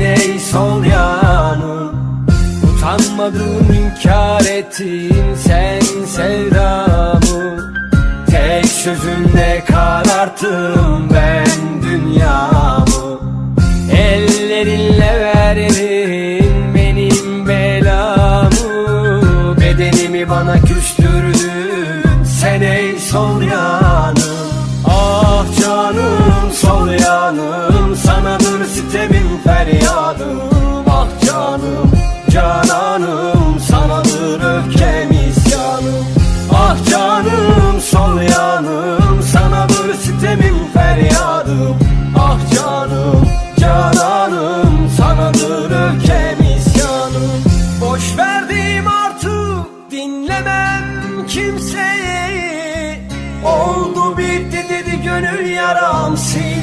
sen ey sol yanım Utanmadın inkar ettin sen sevdamı. Tek sözünle kararttım ben dünyamı. Ellerinle verdin benim belamı. Bedenimi bana küstürdün sen ey sol yanım Ah canım sol yanım sana cananım Sanadır öfkem isyanım Ah canım sol yanım Sanadır sitemim feryadım Ah canım cananım Sanadır öfkem isyanım Boş verdim artık dinlemem kimseyi Oldu bitti dedi gönül yaram sil.